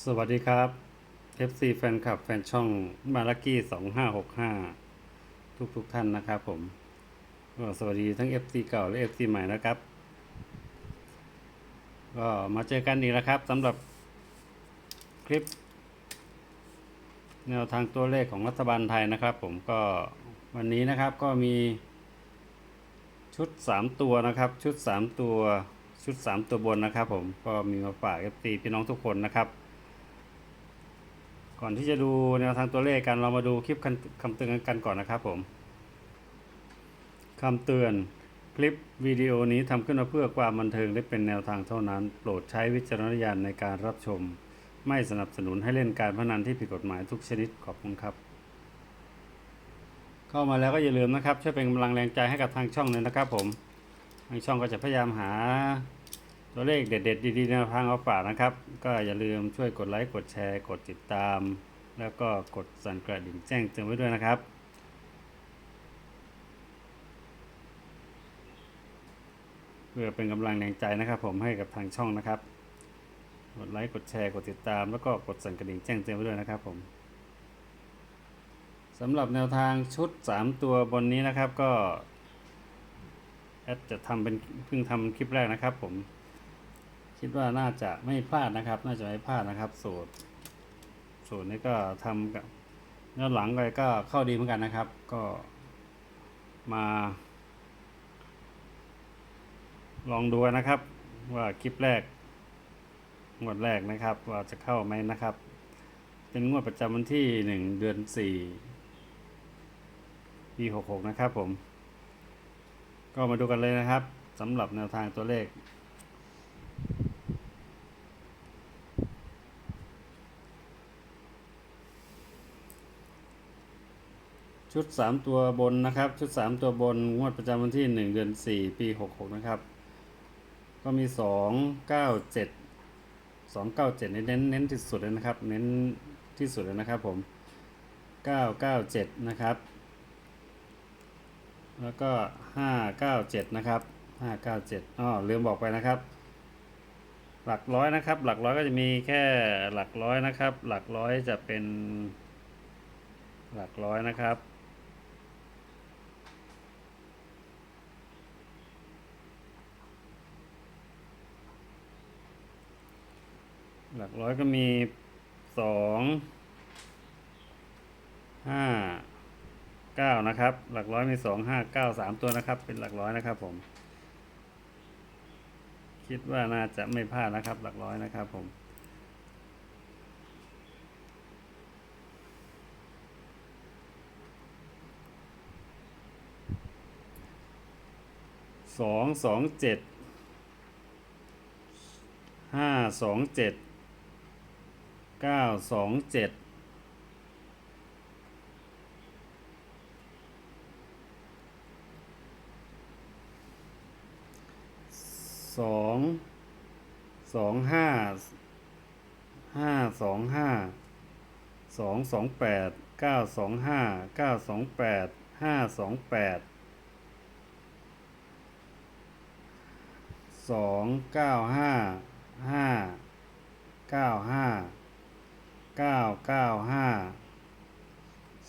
สวัสดีครับ FC แฟนคลับแฟนช่องมาลักกี้สองห้าหกห้าทุกทุกท่านนะครับผมก็สวัสดีทั้ง FC เก่าและ FC ใหม่นะครับ ก็มาเจอกันอีกแล้วครับสำหรับคลิป แนวทางตัวเลขของรัฐบาลไทยนะครับผมก็วันนี้นะครับก็มีชุด 3 ตัวนะครับ ชุด 3 ตัวชุด 3 ตัวบนนะครับผมก็มีมาฝาก FC พี่น้องทุกคนนะครับ ก่อนที่จะดูแนวทางตัวเลขกันเรามาดูคลิปคำเตือนกันก่อนนะครับผมคำเตือนคลิปวิดีโอนี้ทำขึ้นมาเพื่อความบันเทิงและเป็นแนวทางเท่านั้น โปรดใช้วิจารณญาณในการรับชม ไม่สนับสนุนให้เล่นการพนันที่ผิดกฎหมายทุกชนิดขอบคุณครับ เข้ามาแล้วก็อย่าลืมนะครับช่วยเป็นกำลังแรงใจให้กับทางช่องเลยนะครับผมทางช่องก็จะพยายามหา ตัวเลขเด็ดๆดีๆแนวทางเอาฝากนะครับ ก็อย่าลืมช่วยกดไลค์กดแชร์ กดติดตาม แล้วก็กดสั่นกระดิ่งแจ้งเตือนไว้ด้วยนะครับ เพื่อเป็นกำลังแรงใจนะครับ ผมให้กับทางช่องนะครับ กดไลค์กดแชร์ กดติดตาม แล้วก็กดสั่นกระดิ่งแจ้งเตือนไว้ด้วยนะครับผมสำหรับแนวทางชุด 3 ตัวบนนี้นะครับก็แอดจะทำเป็นเพิ่งทำคลิปแรกนะครับผม คิดว่าน่าจะไม่พลาดนะครับ น่าจะไม่พลาดนะครับ สูตร สูตรนี้ก็ทำกับย้อนหลังไปก็เข้าดีเหมือนกันนะครับ ก็มา ลองดูนะครับ ว่าคลิปแรกงวดแรกนะครับ ว่าจะเข้าไหมนะครับ เป็นงวดประจำวันที่หนึ่งเดือนสี่ปีหกหกนะครับผม ก็มาดูกันเลยนะครับสำหรับแนวทางตัวเลข ชุด 3 ตัวบนนะครับ ชุด 3 ตัวบนงวดประจำวันที่ 1 เดือน 4 ปี 66 นะครับ ก็มี 2 9 7 2 9 7เน้นเน้นที่สุดเลยนะครับ เน้นที่สุดเลยนะครับผม 9 9 7 นะครับ แล้วก็ 5 9 7 นะครับ 5 9 7อ๋อลืมบอกไปนะครับ หลักร้อยนะครับ หลักร้อยก็จะมีแค่หลักร้อยนะครับ หลักร้อยจะเป็นหลักร้อยนะครับ หลักร้อยก็มีสองห้าเก้านะครับ หลักร้อยมีสองห้าเก้าสามตัวนะครับ เป็นหลักร้อยนะครับผม คิดว่าน่าจะไม่พลาดนะครับ หลักร้อยนะครับผมสองสองเจ็ดห้าสองเจ็ด เก้าสองเจ็ดสองสองห้าห้าสองห้าสองสองแปดเก้าสองห้าเก้าสองแปดห้าสองแปดสองเก้าห้าห้าเก้าห้า เก้าเก้าห้า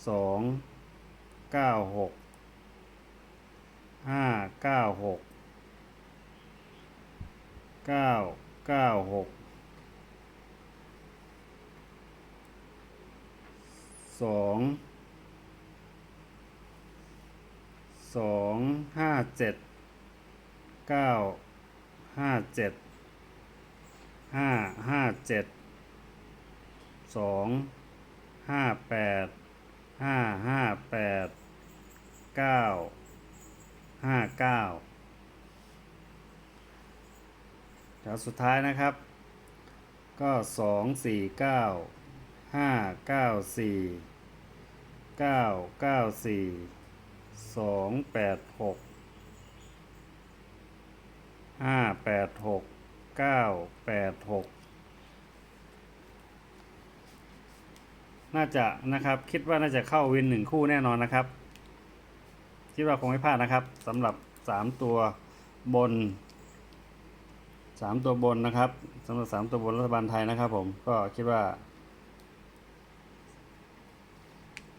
สองเก้าหกห้าเก้าหกเก้าเก้าหกสองสองห้าเจ็ดเก้าห้าเจ็ดห้าห้าเจ็ด สองห้าแปดห้าห้าแปดเก้าห้าเก้าแถวสุดท้ายนะครับ ก็สองสี่เก้าห้าเก้าสี่เก้าเก้าสี่สองแปดหกห้าแปดหกเก้าแปดหก น่าจะนะครับ คิดว่าน่าจะเข้าวินหนึ่งคู่แน่นอนนะครับ คิดว่าคงไม่พลาดนะครับสำหรับสามตัวบนสามตัวบนนะครับสำหรับสามตัวบนรัฐบาลไทยนะครับ ผมก็คิดว่า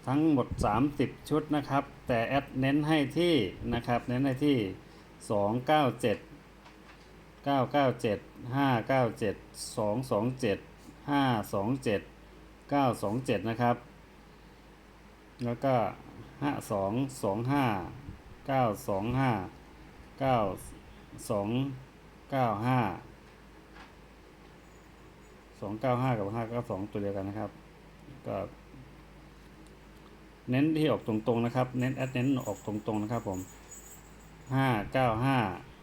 ทั้งหมด 30 ชุดนะครับ แต่แอดเน้นให้ที่นะครับ เน้นให้ที่ 297 997 597 227 527 927 นะครับ แล้วก็ 5225 925 9295 295 กับ 592 ตัวเดียวกันนะครับ ก็เน้นที่ออกตรงๆนะครับ เน้นแอดเน้นออกตรงๆนะครับผม 595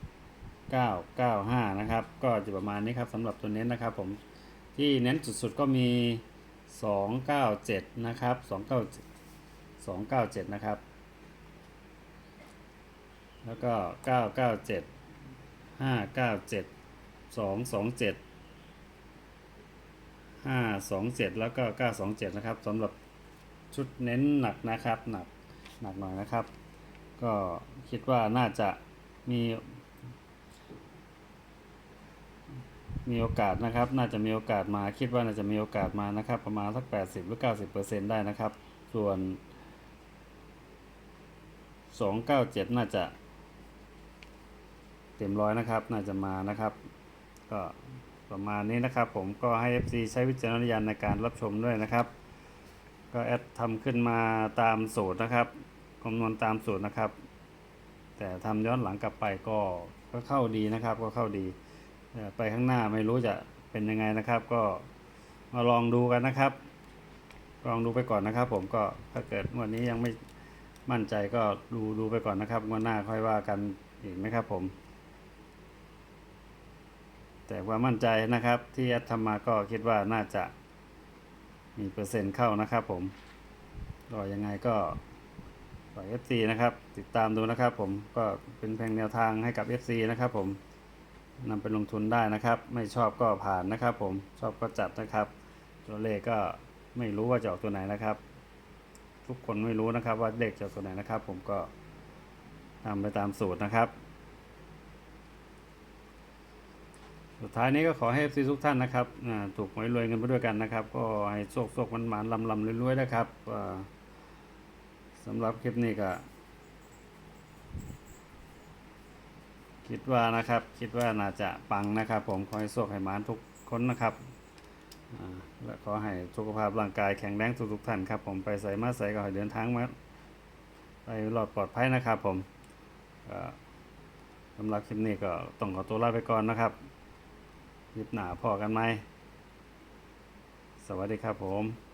995 นะครับ ก็จะประมาณนี้ครับสำหรับตัวเน้นนะครับผมที่เน้นสุดๆก็มี 297 นะครับ 297 297 นะครับ แล้วก็ 997 597 227 527 แล้วก็ 927 นะครับสำหรับชุดเน้นหนักนะครับ หนัก หนักหน่อยนะครับ ก็คิดว่าน่าจะมี มีโอกาสนะครับ น่าจะมีโอกาสมาคิดว่าน่าจะมีโอกาสมานะครับ ประมาณสัก 80 หรือ 90%ได้นะครับ ส่วน 297 น่าจะเต็มร้อยนะครับ น่าจะมานะครับ ก็ประมาณนี้นะครับ ผมก็ให้ FC ใช้วิจารณญาณในการรับชมด้วยนะครับ ก็แอดทำขึ้นมาตามสูตรนะครับคำนวณตามสูตรนะครับ แต่ทำย้อนหลังกลับไปก็ก็เข้าดีนะครับ ก็เข้าดี ไปข้างหน้าไม่รู้จะเป็นยังไงนะครับ ก็มาลองดูกันนะครับ ลองดูไปก่อนนะครับ ผมก็ถ้าเกิดวันนี้ยังไม่มั่นใจก็ดูดูไปก่อนนะครับวันหน้าค่อยว่ากันอีกนะครับผม แต่ว่ามั่นใจนะครับ ที่แอดทำมาก็คิดว่าน่าจะมีเปอร์เซ็นต์เข้านะครับผมก็ยังไงก็ฝาก FC นะครับ ติดตามดูนะครับผมก็เป็นเพียงแนวทางให้กับ FC นะครับผม นำไปลงทุนได้นะครับ ไม่ชอบก็ผ่านนะครับ ผมชอบก็จัดนะครับ ตัวเลขก็ไม่รู้ว่าจะออกตัวไหนนะครับ ทุกคนไม่รู้นะครับ ว่าเลขจะออกตัวไหนนะครับ ผมก็ทำไปตามสูตรนะครับ สุดท้ายนี้ก็ขอให้ FC ทุกท่านนะครับถูกหวยรวยกันไปด้วยกันนะครับ ก็ให้โชคโชคมันหมานลำลำรวยๆนะครับสำหรับคลิปนี้ก็ คิดว่านะครับ คิดว่าน่าจะปังนะครับ ผมขอให้โชคให้มานทุกคนนะครับและขอให้สุขภาพร่างกายแข็งแรงทุกทุกๆท่านครับ ผมไปใส่มาใส่ก็ให้เดินทางมาไปรอดปลอดภัยนะครับ ผมสำหรับคลิปนี้ก็ต้องขอตัวลาไปก่อนนะครับคลิปหนาพอกันไหมสวัสดีครับผม